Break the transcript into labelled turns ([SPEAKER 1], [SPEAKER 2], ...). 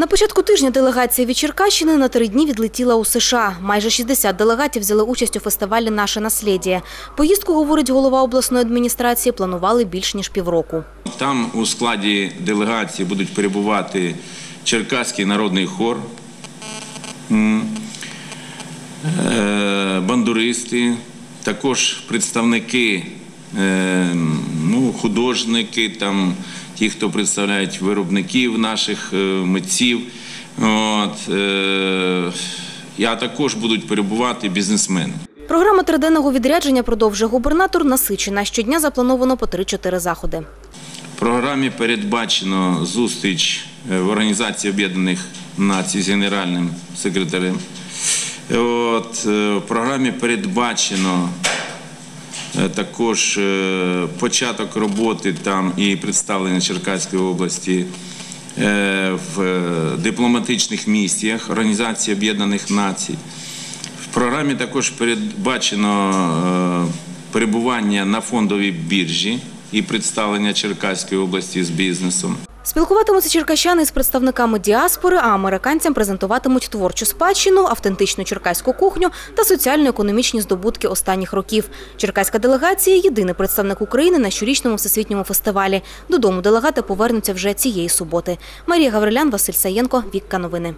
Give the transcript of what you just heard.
[SPEAKER 1] На початку тижня делегація від Черкащини на три дні відлетіла у США. Майже 60 делегатів взяли участь у фестивалі Наше наслідя. Поїздку, говорить голова обласної адміністрації, планували більш ніж півроку.
[SPEAKER 2] Там у складі делегації будуть перебувати Черкаський народний хор, е, бандуристи, також представники, е, ну, художники, ті, хто представляють виробників наших е, митців. От, е, а також будуть перебувати бізнесмени.
[SPEAKER 1] Програма триденного відрядження продовжує губернатор насичена. Щодня заплановано по 3-4 заходи.
[SPEAKER 2] В програмі передбачено зустріч е, в Організації Об'єднаних Націй з генеральним секретарем. От, е, в програмі передбачено е, також е, початок роботи там і представлення Черкаської області е, в е, дипломатичних місіях Організації Об'єднаних Націй. В програмі також передбачено е, перебування на фондовій біржі і представлення Черкаської області з бізнесом.
[SPEAKER 1] Спілкуватимуться черкащани з представниками діаспори, а американцям презентуватимуть творчу спадщину, автентичну черкаську кухню та соціально-економічні здобутки останніх років. Черкаська делегація – єдиний представник України на щорічному всесвітньому фестивалі. Додому делегати повернуться вже цієї суботи. Марія Гаврилян, Василь Саєнко, Вікка Новини.